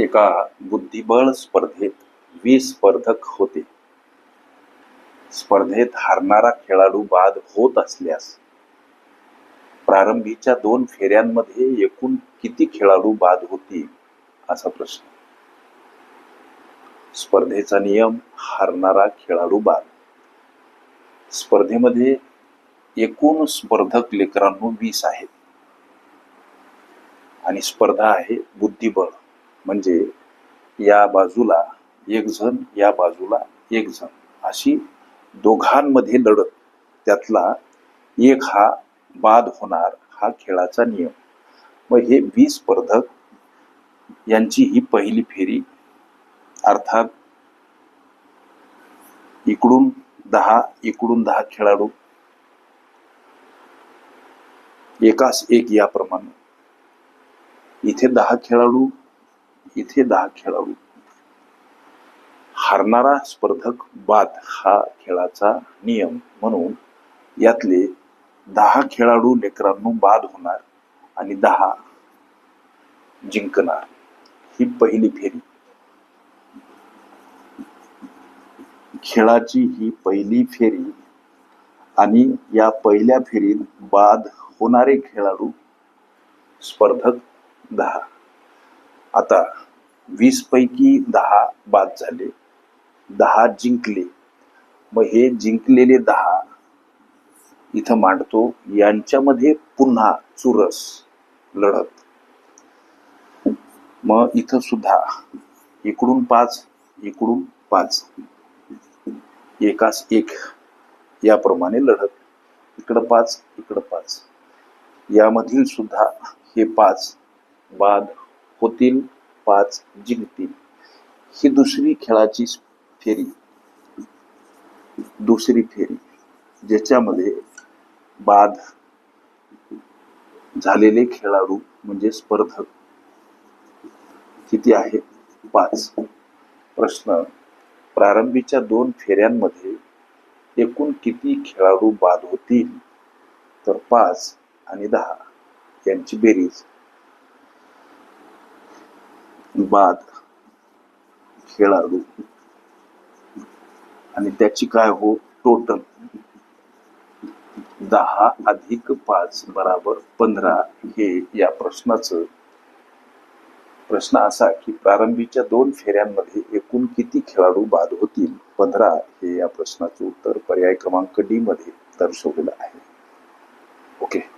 एका बुद्धिबळ स्पर्धेत वीस स्पर्धक होते. स्पर्धेत हारणारा खेळाडू बाद होत असल्यास प्रारंभीच्या दोन फेऱ्यांमध्ये एकूण किती खेळाडू बाद होतील असा प्रश्न. स्पर्धेचा नियम हारणारा खेळाडू बाद. स्पर्धेमध्ये एकूण स्पर्धक लेकरांनो वीस आहेत. आणि स्पर्धा आहे बुद्धिबळ. म्हणजे या बाजूला एक जण या बाजूला एक जण. अशी दोघांमध्ये लढत. त्यातला एक हा बाद होणार हा खेळाचा नियम. मग हे वीस स्पर्धक यांची ही पहिली फेरी अर्थात इकडून दहा इकडून दहा खेळाडू. एकास एक याप्रमाणे. इथे दहा खेळाडू इथे दहा खेळाडू. हारणारा स्पर्धक बाद हा खेळाचा नियम म्हणून यातले दहा खेळाडू लेकरांनो बाद होणार आणि दहा जिंकणार ही पहिली फेरी. खेळाची ही पहिली फेरी आणि या पहिल्या फेरीत बाद होणारे खेळाडू स्पर्धक दहा. आता वीस पैकी दहा बाद झाले. दहा जिंकले. मग हे जिंकलेले दहा इथं मांडतो. यांच्यामध्ये पुन्हा चुरस लढत. मग इथं सुद्धा इकडून पाच इकडून पाच. एकास एक याप्रमाणे लढत. इकडं पाच इकडं पाच. यामधील सुद्धा हे पाच बाद होतील पाच जिंकतील. ही दुसरी खेळाची फेरी. दुसरी फेरी ज्याच्यामध्ये बाद झालेले खेळाडू म्हणजे स्पर्धक किती आहे? पाच. प्रश्न. प्रारंभीच्या दोन फेऱ्यांमध्ये एकूण किती खेळाडू बाद होतील? तर पाच आणि दहा यांची बेरीज. बाद खेळाडू. आणि त्याची काय हो टोटल दहा अधिक पाच बराबर पंधरा हे या प्रश्नाचं. प्रश्न असा की प्रारंभीच्या दोन फेऱ्यांमध्ये एकूण किती खेळाडू बाद होतील? पंधरा हे या प्रश्नाचं उत्तर पर्याय क्रमांक डी मध्ये दर्शवलेलं आहे. ओके.